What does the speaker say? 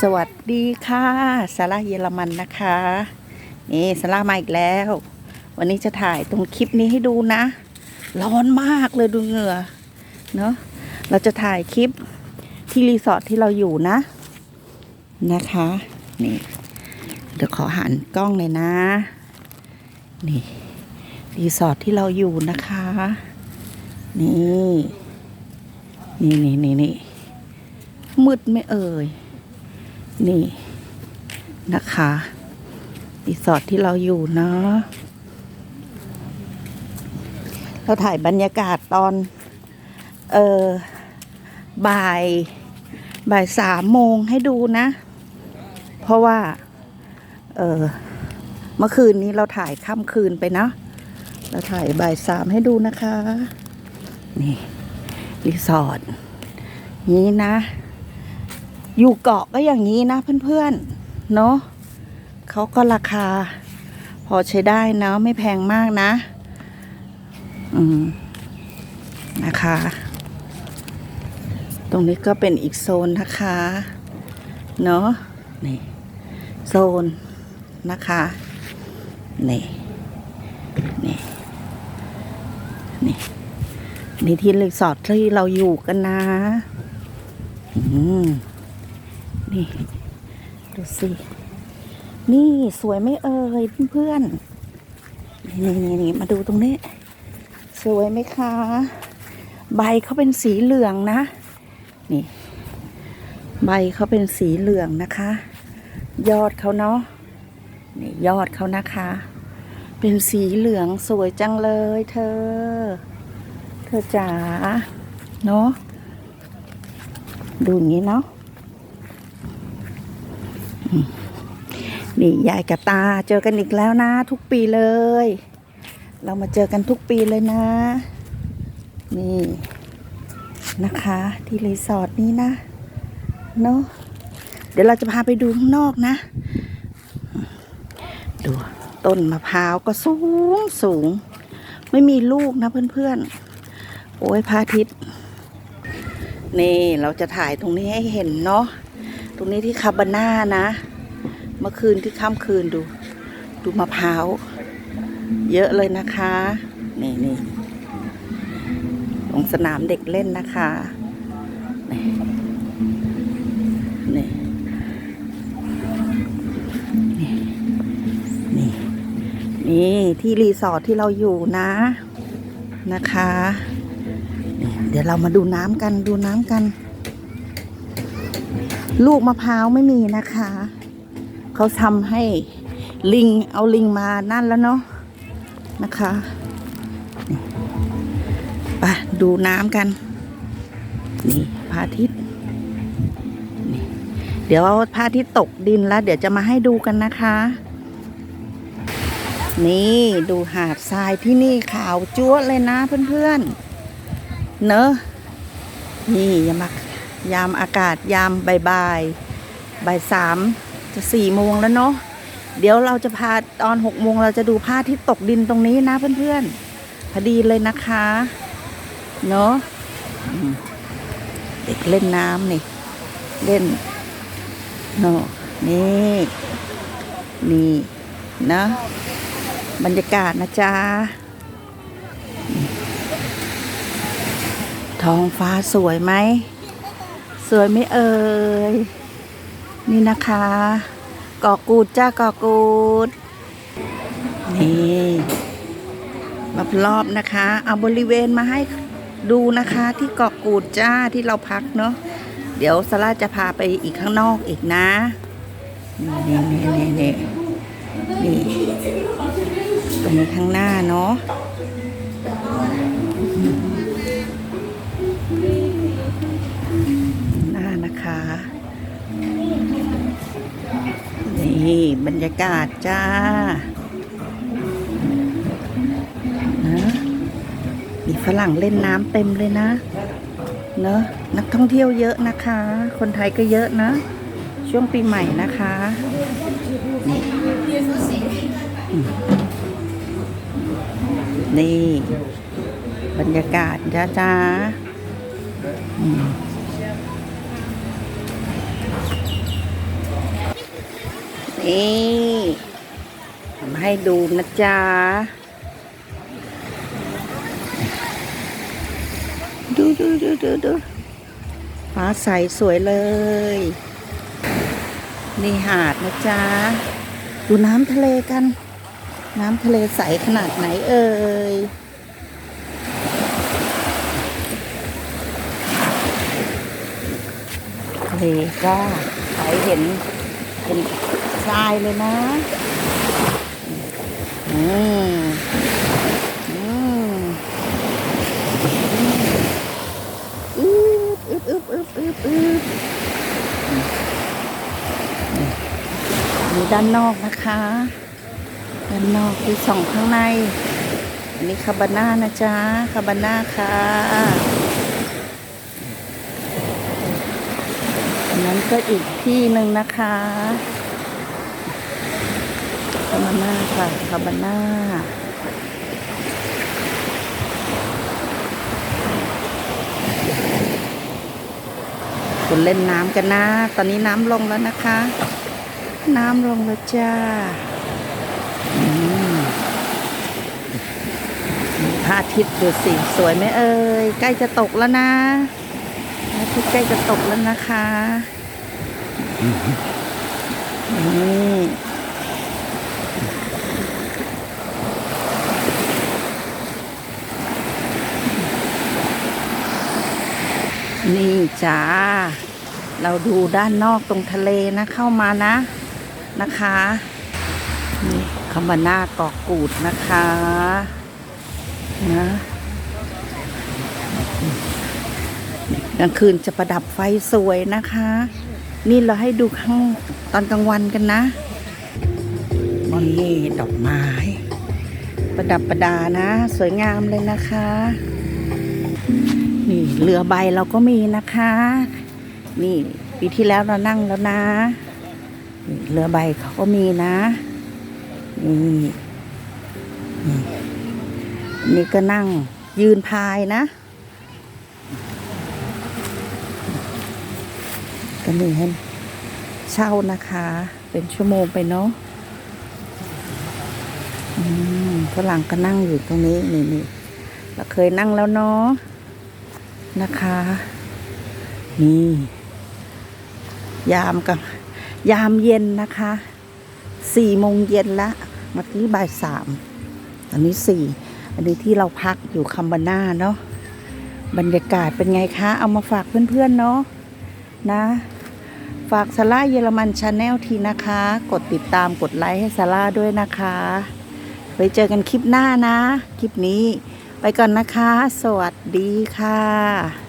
สวัสดีค่ะซาร่าเยอรมันนะคะ นี่ซาร่ามาอีกแล้ว วันนี้จะถ่ายตรงคลิปนี้ให้ดูนะ ร้อนมากเลยดูเหงื่อเนาะเราจะถ่ายคลิปที่รีสอร์ทที่เราอยู่นะ นะคะ นี่ เดี๋ยวขอหันกล้องเลยนะ นี่รีสอร์ทที่เราอยู่นะคะ นี่ นี่นี่นี่นี่มืดไม่เอ่ย นี่นะคะรีสอร์ทที่เราอยู่เนาะเราถ่ายบรรยากาศตอน เออบ่าย บ่ายสามโมงให้ดูนะ เพราะว่า เออเมื่อคืนนี้เราถ่ายค่ำคืนไปนะเราถ่ายบ่ายสามให้ดูนะคะ นี่ รีสอร์ทนี้นะ อยู่เกาะก็อย่างนี้นะเพื่อนๆ เนาะเขาก็ราคา พอใช้ได้นะไม่แพงมากนะ อืม นะคะ ตรงนี้ก็เป็นอีกโซนนะคะ เนาะนี่ โซนนะคะนี่นี่นี่นี่ที่รีสอร์ทที่เราอยู่กันนะ อืม นี่ ดูสิ นี่สวยไหม่เอ่ยเพื่อนๆนี่นี่นี่มาดูตรงนี้ สวยไหมคะ ใบเขาเป็นสีเหลืองนะ นี่ ใบเขาเป็นสีเหลืองนะคะ ยอดเขาเนาะนี่ยอดเขานะคะ เป็นสีเหลืองสวยจังเลยเธอ เธอจ๋าเนาะดูอย่างนี้เนาะ นี่ยายกับตาเจอกันอีกแล้วนะ ทุกปีเลย เรามาเจอกันทุกปีเลยนะ นี่นะคะ ที่รีสอร์ทนี้นะเนาะเดี๋ยวเราจะพาไปดูข้างนอกนะ ดูต้นมะพร้าวก็สูงสูง ไม่มีลูกนะเพื่อนๆ โอ้ยพระอาทิตย์ นี่เราจะถ่ายตรงนี้ให้เห็นเนาะ ตรงนี้ที่คาบาน่านะ เมื่อคืนที่ค่ำคืนดู ดูมะพร้าว เยอะเลยนะคะ นี่นี่ตรงสนามเด็กเล่นนะคะ นี่นี่นี่นี่นี่ที่รีสอร์ทที่เราอยู่นะนะคะ เดี๋ยวเรามาดูน้ำกันดูน้ำกัน ลูกมะพร้าวไม่มีนะคะ เขาทำให้ลิงเอาลิงมานั่นแล้วเนาะนะคะไปดูน้ำกัน นี่พระอาทิตย์นี่เดี๋ยวพระอาทิตย์ตกดินแล้ว เดี๋ยวจะมาให้ดูกันนะคะ นี่ดูหาดทรายที่นี่ขาวจั๊วเลยนะเพื่อนๆเนอะนี่ยามา ยามอากาศยามบ่ายๆบ่ายสามจะสี่โมงแล้วเนาะเดี๋ยวเราจะพาตอนหกโมงเราจะดูผ้าที่ตกดินตรงนี้นะเพื่อนๆพอดีเลยนะคะเนาะเด็กเล่นน้ำนี่ เล่นเนาะนี่นี่นะ บรรยากาศนะจ๊ะท้องฟ้าสวยไหม สวยไหมเอ่ย นี่นะคะกอกูดจ้ากอกูด นี่รอบๆนะคะ เอาบริเวณมาให้ดูนะคะที่เกาะกูดจ้าที่เราพักเนาะเดี๋ยวสลาจะพาไปอีกข้างนอกอีกนะ นี่นี่นี่นี่นี่ตรงนี้ข้างหน้าเนาะ นี่บรรยากาศจ้านะมีฝรั่งเล่นน้ำเต็มเลยนะ เนอะนักท่องเที่ยวเยอะนะคะ คนไทยก็เยอะนะ ช่วงปีใหม่นะคะนี่นี่บรรยากาศจ้าจ้า นี่ทำให้ดูนะจ๊ะ ดูดูดูดูดูฟ้าใสสวยเลย นี่หาดนะจ๊ะ ดูน้ำทะเลกัน น้ำทะเลใสขนาดไหนเอ่ยทะเลก็ใสเห็นเห็น ทรายเลยนะอืมอืมอืบอึบอึบอึบอึบอึบนี่ด้านนอกนะคะ ด้านนอกที่ส่องข้างใน อันนี้คาบาน่านะจ๊ะคาบาน่าค่ะอันนั้นก็อีกที่หนึ่งนะคะาบาน่าค่ะคาบาน่าคุณเล่นน้ำกันนะ ตอนนี้น้ำลงแล้วนะคะ น้ำลงแล้วจ้าอืมพระอาทิตย์ดูสิสวยไหมเอ่ย ใกล้จะตกแล้วนะพระอาทิตย์ใกล้จะตกแล้วนะคะนี่ นี่จ้า เราดูด้านนอกตรงทะเลนะเข้ามานะนะคะ นี่คำว่าหน้าเกาะกูดนะคะนะกลางคืนจะประดับไฟสวยนะคะ นี่เราให้ดูข้างตอนกลางวันกันนะนี่ดอกไม้ ประดับประดานะ สวยงามเลยนะคะ เรือใบเราก็มีนะคะ นี่ปีที่แล้วเรานั่งแล้วนะเรือใบเขาก็มีนะนี่นี่ก็นั่งยืนพายนะก็มีให้เช่านะคะ เป็นชั่วโมงไปเนาะอืมฝรั่งก็นั่งอยู่ตรงนี้นี่นี่เราเคยนั่งแล้วเนาะ นะคะ นี่ ยามกับ ยามเย็นนะคะสี่โมงเย็นละเมื่อกี้บ่ายสามตอนนี้สี่อันนี้ที่เราพักอยู่คัมบาน่าเนาะบรรยากาศเป็นไงคะ เอามาฝากเพื่อนๆเนาะนะ ฝากซาร่าเยอรมันชาแนลทีนะคะ กดติดตามกดไลค์ให้ซาร่าด้วยนะคะ ไว้เจอกันคลิปหน้านะ คลิปนี้ ไปก่อนนะคะ สวัสดีค่ะ